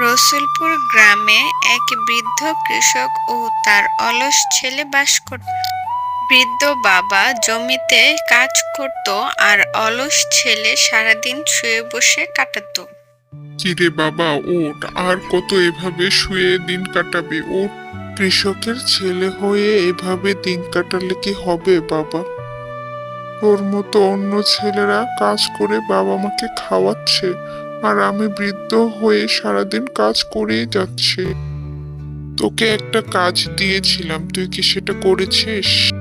রসুলপুর গ্রামে এক বৃদ্ধ কৃষক ও তার অলস ছেলে বাস করত। বৃদ্ধ বাবা জমিতে কাজ করত আর অলস ছেলে সারাদিন শুয়ে বসে কাটাতো। কিরে বাবা, ওঠ, আর কত এভাবে শুয়ে দিন কাটাবি, ওঠ। কৃষকের ছেলে হয়ে এভাবে দিন কাটালে কি হবে বাবা? তোর মতো অন্য ছেলেরা কাজ করে বাবা মাকে খাওয়াচ্ছে আর আমি বৃদ্ধ হয়ে সারাদিন কাজ করেই যাচ্ছে। তোকে একটা কাজ দিয়েছিলাম, তুই কি সেটা করেছিস?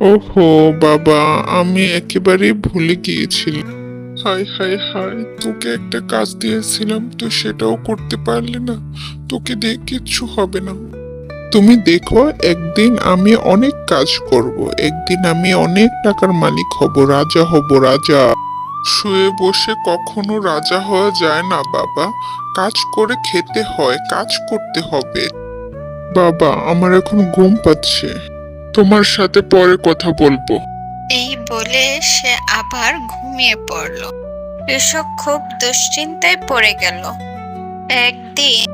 ওহো, বাবা, আমি একেবারেই ভুলে গিয়েছিলাম। হায় হায় হায়, তোকে একটা কাজ দিয়েছিলাম, তুই সেটাও করতে পারলি না। তোকে দিয়ে কিচ্ছু হবে না। তুমি দেখো, একদিন আমি অনেক কাজ করব, একদিন আমি অনেক টাকার মালিক হব, রাজা হব, রাজা। শুয়ে বসে কখনো রাজা হওয়া যায় না বাবা। কাজ করে খেতে হয় কাজ করতে হবে। বাবা আমার এখন ঘুম পাচ্ছে। তোমার সাথে পরে কথা বলব। এই বলে সে আবার ঘুমিয়ে পড়ল। কৃষক খুব দুশ্চিন্তায় পড়ে গেল। একদিন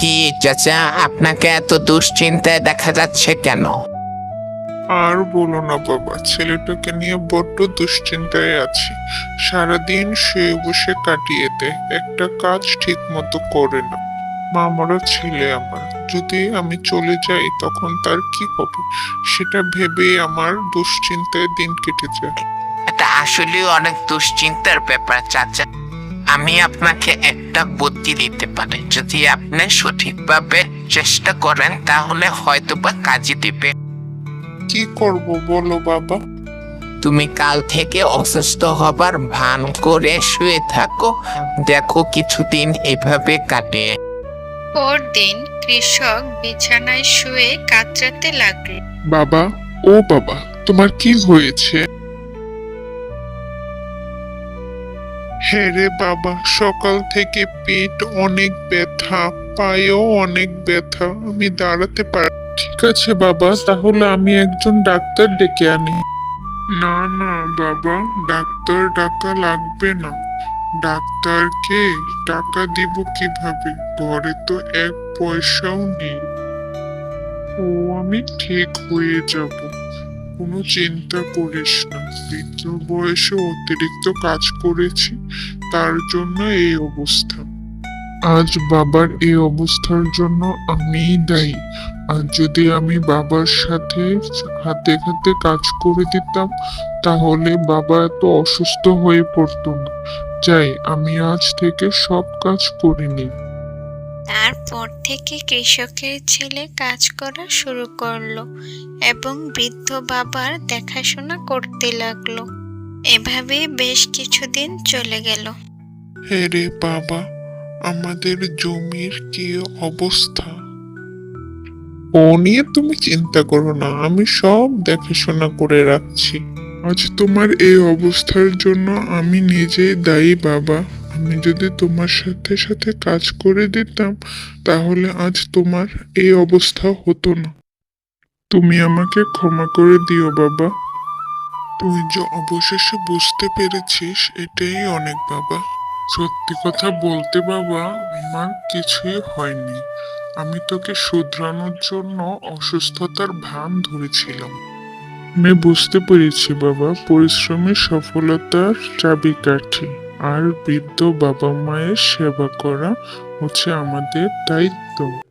কি চাচা আপনাকে এত দুশ্চিন্তায় দেখা যাচ্ছে কেন? আর বলো না বাবা, ছেলেটাকে নিয়ে বড্ড দুশ্চিন্তায় আছি। সারাদিন শুয়ে বসে কাটিয়ে দেয়, একটা কাজ ঠিক মতো করে না। মামারা ছেলে আমার, যদি আমি চলে যাই তখন তার কি হবে? সেটা ভেবেই আমার দুশ্চিন্তায় দিন কেটে যায়। এটা আসলে অনেক দুশ্চিন্তার ব্যাপার, চাচা। আমি আপনাকে একটা বুদ্ধি দিতে পারি। যদি আপনি সঠিকভাবে চেষ্টা করেন, তাহলে হয়তোবা কাজে দিবে। কি করব বলো বাবা? তুমি কাল থেকে অসুস্থ হবার ভান করে শুয়ে থাকো। দেখো কিছুদিন এভাবে কাটে। পরদিন কৃষক বিছানায় শুয়ে কাতরাতে লাগল। বাবা ও বাবা তোমার কি হয়েছে? হ্যাঁ রে বাবা সকাল থেকে পেট অনেক ব্যথা। পায়েও অনেক ব্যথা, আমি দাঁড়াতে পারি, ঠিক আছে বাবা, তাহলে আমি একজন ডাক্তার ডেকে আনি। না না বাবা, ডাক্তার ডাকা লাগবে না। ডাক্তারকে টাকা দিব কীভাবে? ঘরে তো এক পয়সাও নেই। ও, আমি ঠিক হয়ে যাব। কোনো চিন্তা করিস না। বৃদ্ধ বয়সে অতিরিক্ত কাজ করেছি, তার জন্য এই অবস্থা। আজ বাবার এই অবস্থার জন্য আমিই দায়ী। আর যদি আমি বাবার সাথে হাতে হাতে কাজ করে দিতাম তাহলে বাবা এত অসুস্থ হয়ে পড়তো না। যাই আমি আজ থেকে সব কাজ করে নিই। তারপর থেকে কৃষকের ছেলে কাজ করা শুরু করল এবং বৃদ্ধ বাবার দেখাশোনা করতে লাগল। এভাবে বেশ কিছুদিন চলে গেল। হে রে বাবা আমাদের জমির কি অবস্থা? ও নিয়ে তুমি চিন্তা করো না, আমি সব দেখাশোনা করে রাখছি। আজ তোমার এই অবস্থার জন্য আমি নিজেই দায়ী, বাবা। আমি যদি তোমার সাথে সাথে কাজ করে দিতাম, তাহলে আজ তোমার এই অবস্থা হতো না। তুমি আমাকে ক্ষমা করে দিও, বাবা। তুই যে অবশেষে বুঝতে পেরেছিস, এটাই অনেক, বাবা। সত্যি কথা বলতে বাবা, আমার কিছুই হয়নি। আমি তোকে শুধরানোর জন্য অসুস্থতার ভান ধরেছিলাম। আমি বুঝতে পেরেছি বাবা, পরিশ্রমী সফলতার চাবিকাঠি। আর বৃদ্ধ বাবা মায়ের সেবা করা হচ্ছে আমাদের দায়িত্ব।